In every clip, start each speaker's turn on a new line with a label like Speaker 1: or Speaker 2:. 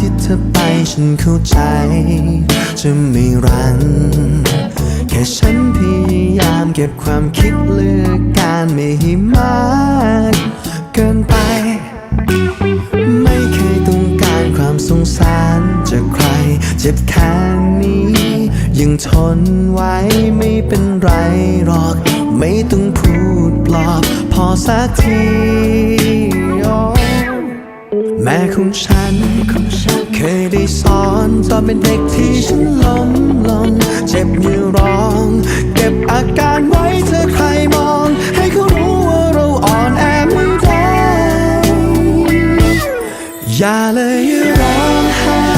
Speaker 1: ที่เธอไปฉันเข้าใจ จะไม่รัง แค่ฉันพยายามเก็บความคิดเลือกการไม่ให้มาก เกินไป ไม่เคยต้องการความสงสารจากใคร เจ็บแค่นี้ ยังทนไว้ไม่เป็นไรหรอก ไม่ต้องพูดปลอบ พอสักที ม่ของฉัน เคยได้สอนตอนเป็นเด็กที่ฉันล้มลงเจ็บอยู่ร้อง เก็บอาการไว้เธอใครมอง ให้เขารู้ว่าเราอ่อนแอไม่ได้ อย่าเลยร้องไห้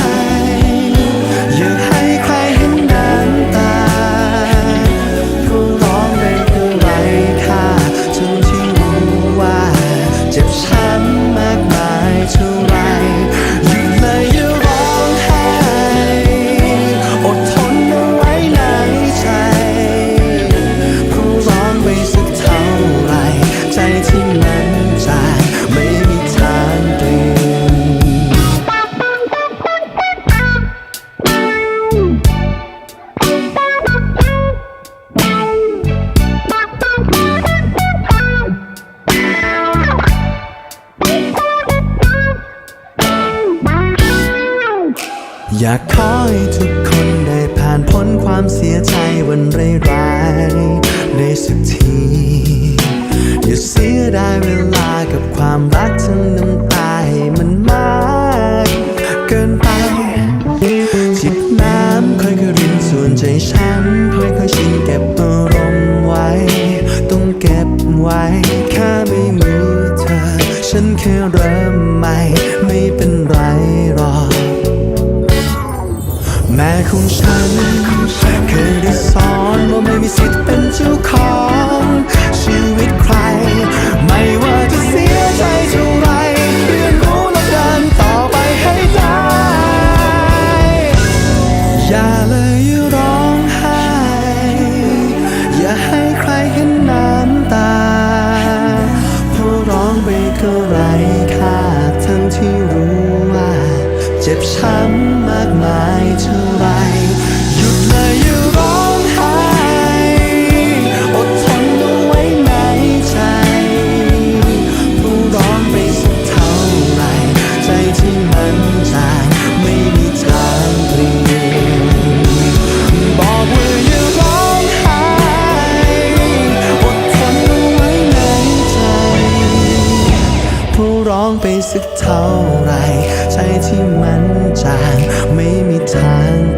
Speaker 1: อยากขอให้ทุกคนได้ผ่านพ้นความเสียใจวันร้ายๆได้สักที อย่าเสียดายเวลากับความรักทั้งน้ำ แม่ของฉันเคยได้สอนว่าไม่มีสิทธิ์เป็นเจ้าของชีวิตใคร ไม่ว่าจะเสียใจเท่าไรเรียนรู้และเดินต่อไปให้ได้ อย่าเลยร้องไห้ อย่าให้ใครเห็นน้ำตาเพราะร้องไปก็ไรค่าทั้งที่รู้ว่า เจ็บช้ำ ร้องไปสักเท่าไรใจที่มันจางไม่มีทาง